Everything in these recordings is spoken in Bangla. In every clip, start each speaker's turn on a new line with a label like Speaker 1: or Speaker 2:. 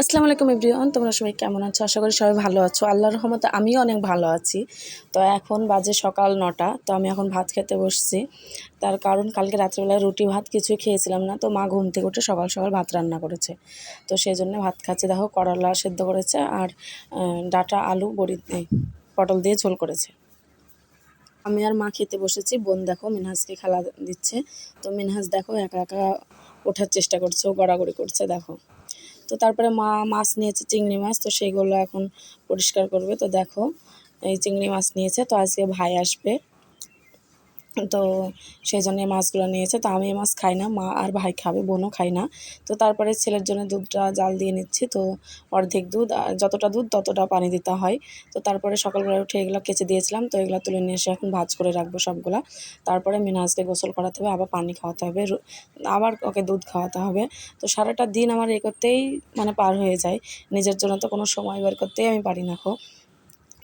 Speaker 1: আসসালামু আলাইকুম এভরিওয়ান, তোমরা সবাই কেমন আছো? আশা করি সবাই ভালো আছো। আল্লাহর রহমতে আমিও অনেক ভালো আছি। তো এখন বাজে সকাল নটা, তো আমি এখন ভাত খেতে বসছি। তার কারণ কালকে রাত্রিবেলায় রুটি ভাত কিছুই খেয়েছিলাম না, তো মা ঘুম থেকে উঠে সকাল সকাল ভাত রান্না করেছে। তো সেই জন্য ভাত খাচ্ছি, দেখো করলা সেদ্ধ করেছে আর ডাটা, আলু, বড়ি পটল দিয়ে ঝোল করেছে। আমি আর মা খেতে বসেছি, বোন দেখো মিনহাজকে খেলা দিচ্ছে। তো মিনহাজ দেখো একা একা ওঠার চেষ্টা করছে, ও গড়াগড়ি করছে, দেখো। তো তারপরে মা মাছ নিয়েছে, চিংড়ি মাছ, তো সেগুলো এখন পরিষ্কার করবে। তো দেখো, এই চিংড়ি মাছ নিয়েছে, তো আজকে ভাই আসবে। তো সেই জন্য এই মাছগুলো নিয়েছে। তো আমি এই মাছ খাই না, মা আর ভাই খাবে, বোনও খাই না। তো তারপরে ছেলের জন্য দুধটা জাল দিয়ে নিচ্ছি। তো অর্ধেক দুধ যতটা দুধ ততটা পানি দিতে হয়। তো তারপরে সকালবেলা উঠে এগুলো কেচে দিয়েছিলাম। তো এগুলো তুলে নিয়ে এসে এখন ভাজ করে রাখব সবগুলা। তারপরে মিনাজকে গোসল করাতে হবে, আবার পানি খাওয়াতে হবে আবার ওকে দুধ খাওয়াতে হবে। তো সারাটা দিন আমার এ করতেই মানে পার হয়ে যায়। নিজের জন্য তো কোনো সময় বের করতেই আমি পারি না খো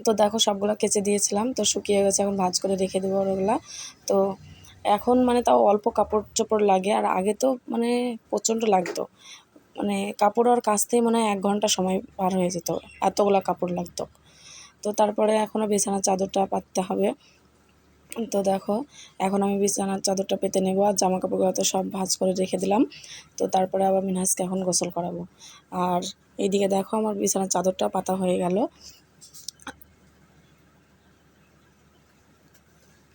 Speaker 1: তো দেখো সবগুলো কেচে দিয়েছিলাম, তো শুকিয়ে গেছে, এখন ভাজ করে রেখে দেবো ওগুলা। তো এখন মানে তাও অল্প কাপড় চোপড় লাগে, আর আগে তো মানে প্রচণ্ড লাগতো। মানে কাপড় আর কাচতেই মানে এক ঘণ্টা সময় পার হয়ে যেত, এতগুলো কাপড় লাগতো। তো তারপরে এখনও বিছানার চাদরটা পাততে হবে। তো দেখো, এখন আমি বিছানার চাদরটা পেতে নেব, আর জামা কাপড়গুলো তো সব ভাজ করে রেখে দিলাম। তো তারপরে আবার মিনহাজকে এখন গোসল করাবো। আর এইদিকে দেখো আমার বিছানার চাদরটা পাতা হয়ে গেল।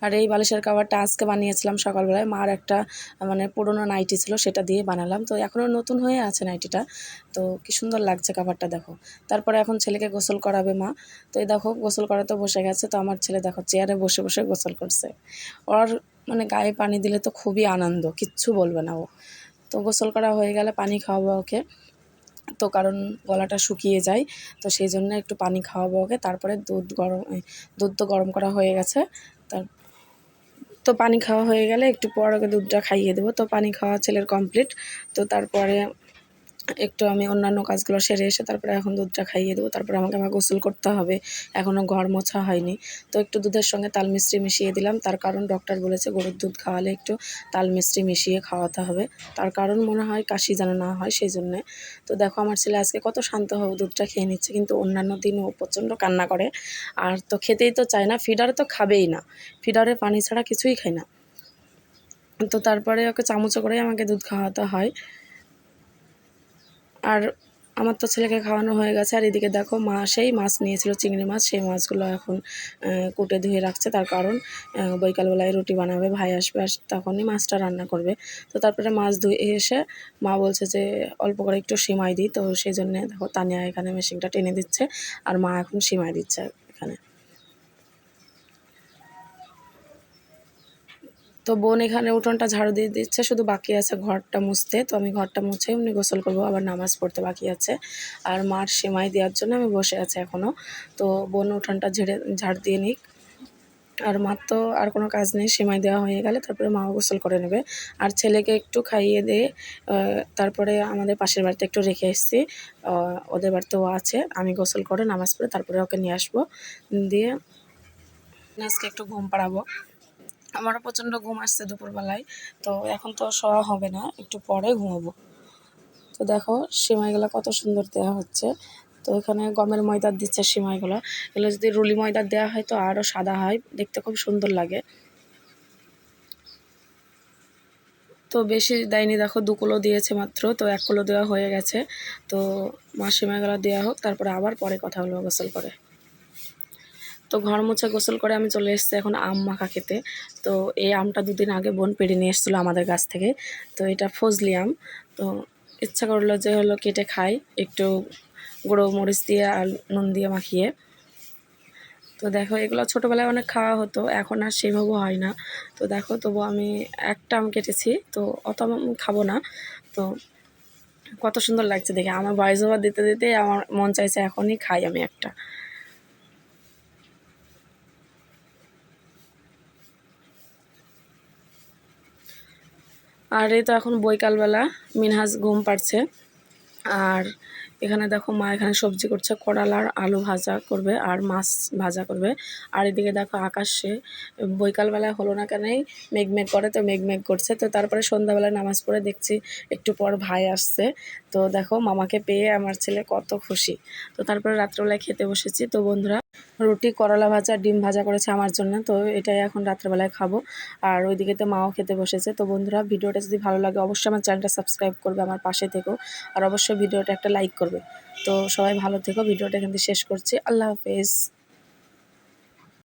Speaker 1: আর এই বালিশের কাভারটা আজকে বানিয়েছিলাম সকালবেলায়। মার একটা মানে পুরোনো নাইটি ছিল, সেটা দিয়ে বানালাম। তো এখনও নতুন হয়ে আছে নাইটিটা। তো কি সুন্দর লাগছে কাভারটা দেখো। তারপরে এখন ছেলেকে গোসল করাবে মা। তো এই দেখো, গোসল করাতে বসে গেছে। তো আমার ছেলে দেখো, চেয়ারে বসে বসে গোসল করছে। ওর মানে গায়ে পানি দিলে তো খুবই আনন্দ, কিচ্ছু বলবে না ও। তো গোসল করা হয়ে গেলে পানি খাওয়াবো ওকে। তো কারণ গলাটা শুকিয়ে যায়, তো সেই জন্য একটু পানি খাওয়াবো ওকে। তারপরে দুধ গরম দুধ তো গরম করা হয়ে গেছে। তার তো পানি খাওয়া হয়ে গেলে একটু পর ওকে দুধটা খাইয়ে দেবো। তো পানি খাওয়া ছেলের কমপ্লিট তো তারপরে একটু আমি অন্যান্য কাজগুলো সেরে এসে তারপরে এখন দুধটা খাইয়ে দেবো। তারপরে আমাকে আমার গোসল করতে হবে। এখনও ঘর মোছা হয়নি। তো একটু দুধের সঙ্গে তাল মিষ্টি মিশিয়ে দিলাম। তার কারণ ডক্টর বলেছে গরুর দুধ খাওয়ালে একটু তাল মিষ্টি মিশিয়ে খাওয়াতে হবে। তার কারণ মনে হয় কাশি যেন না হয় সেই জন্যে। তো দেখো আমার ছেলে আজকে কত শান্ত হবে দুধটা খেয়ে নিচ্ছে। কিন্তু অন্যান্য দিন ও প্রচণ্ড কান্না করে। আর তো খেতেই তো চায় না। ফিডারে তো খাবেই না। ফিডারে পানি ছাড়া কিছুই খায় না। তো তারপরে ওকে চামচ করেই আমাকে দুধ খাওয়াতে হয়। আর আমার তো ছেলেকে খাওয়ানো হয়ে গেছে। আর এদিকে দেখো মা সেই মাছ নিয়েছিল, চিংড়ি মাছ। সেই মাছগুলো এখন কুটে ধুয়ে রাখছে। তার কারণ বৈকালবেলায় রুটি বানাবে, ভাই আসবে আর তখনই মাছটা রান্না করবে। তো তারপরে মাছ ধুয়ে এসে মা বলছে যে, অল্প করে একটু সিমাই দিই। তো সেই জন্যে দেখো তানিয়া এখানে মেশিনটা টেনে দিচ্ছে। আর মা এখন সিমাই দিচ্ছে এখানে তো বোন এখানে উঠোনটা ঝাড়ু দিয়ে দিচ্ছে, শুধু বাকি আছে ঘরটা মুছতে। তো আমি ঘরটা মুছে এমনি গোসল করব, আবার নামাজ পড়তে বাকি আছে। আর মার সেমাই দেওয়ার জন্য আমি বসে আছি এখনও তো বোন উঠোনটা ঝেড়ে, ঝাড় দিয়ে নিক। আর মার তো আর কোনো কাজ নেই, সেমাই দেওয়া হয়ে গেলে তারপরে মাও গোসল করে নেবে। আর ছেলেকে একটু খাইয়ে দিয়ে তারপরে আমাদের পাশের বাড়িতে একটু রেখে এসেছি। ওদের বাড়িতেও আছে, আমি গোসল করে নামাজ পড়ে তারপরে ওকে নিয়ে আসব। দিয়ে আজকে একটু ঘুম পাড়াবো। আমারও প্রচণ্ড ঘুম আসছে দুপুরবেলায়, তো এখন তো শোয়া হবে না, একটু পরে ঘুমাবো। তো দেখো, সিমাইগুলো কত সুন্দর দেওয়া হচ্ছে। তো এখানে গমের ময়দার দিচ্ছে সিমাইগুলো। এগুলো যদি রুলি ময়দার দেওয়া হয় তো আরও সাদা হয়, দেখতে খুব সুন্দর লাগে। তো বেশি দেয়নি, দেখো দু কিলো দিয়েছে মাত্র, তো এক কুলো দেওয়া হয়ে গেছে। তো মা সিমাইগুলো দেওয়া হোক, তারপরে আবার পরে কথা হলো গোসল করে। তো ঘর মোছা গোসল করে আমি চলে এসেছি এখন আম মাখা খেতে। তো এই আমটা দুদিন আগে বোন পেড়ে নিয়ে এসেছিল আমাদের কাছ থেকে। তো এটা ফজলি আম। তো ইচ্ছা করল যে হলো কেটে খাই, একটু গুঁড়ো মরিচ দিয়ে আর নুন দিয়ে মাখিয়ে। তো দেখো, এগুলো ছোটোবেলায় অনেক খাওয়া হতো, এখন আর সেভাবে হয় না। তো দেখো, তবু আমি একটা আম কেটেছি, তো অত আম আমি খাব না। তো কত সুন্দর লাগছে দেখে। আমার বয়স ওভার দিতে দিতে আমার মন চাইছে এখনই খাই আমি একটা। আর এই তো এখন বৈকালবেলা মিনহাজ ঘুম পাড়ছে। আর এখানে দেখো মা এখানে সবজি করছে করলার আলু ভাজা করবে আর মাছ ভাজা করবে। আর এদিকে দেখো আকাশে বৈকালবেলায় হলো না কেনই মেঘ মেঘ করে তো মেঘ মেঘ করছে। তো তারপরে সন্ধ্যাবেলায় নামাজ পড়ে দেখছি একটু পর ভাই আসছে। তো দেখো মামাকে পেয়ে আমার ছেলে কত খুশি। তো তারপরে রাত্রেবেলায় খেতে বসেছি। তো বন্ধুরা, রুটি, করলা ভাজা, ডিম ভাজা করেছে আমার জন্য। তো এটাই এখন রাত্রেবেলায় খাব। আর ওইদিকে তো মাও খেতে বসেছে। তো বন্ধুরা, ভিডিওটা যদি ভালো লাগে অবশ্যই আমার চ্যানেলটা সাবস্ক্রাইব করবে আমার পাশে থেকেও। আর অবশ্যই ভিডিওটা একটা লাইক করবে। তো সবাই ভালো থেকো ভিডিওটা এখান থেকে শেষ করছি। আল্লাহ হাফেজ।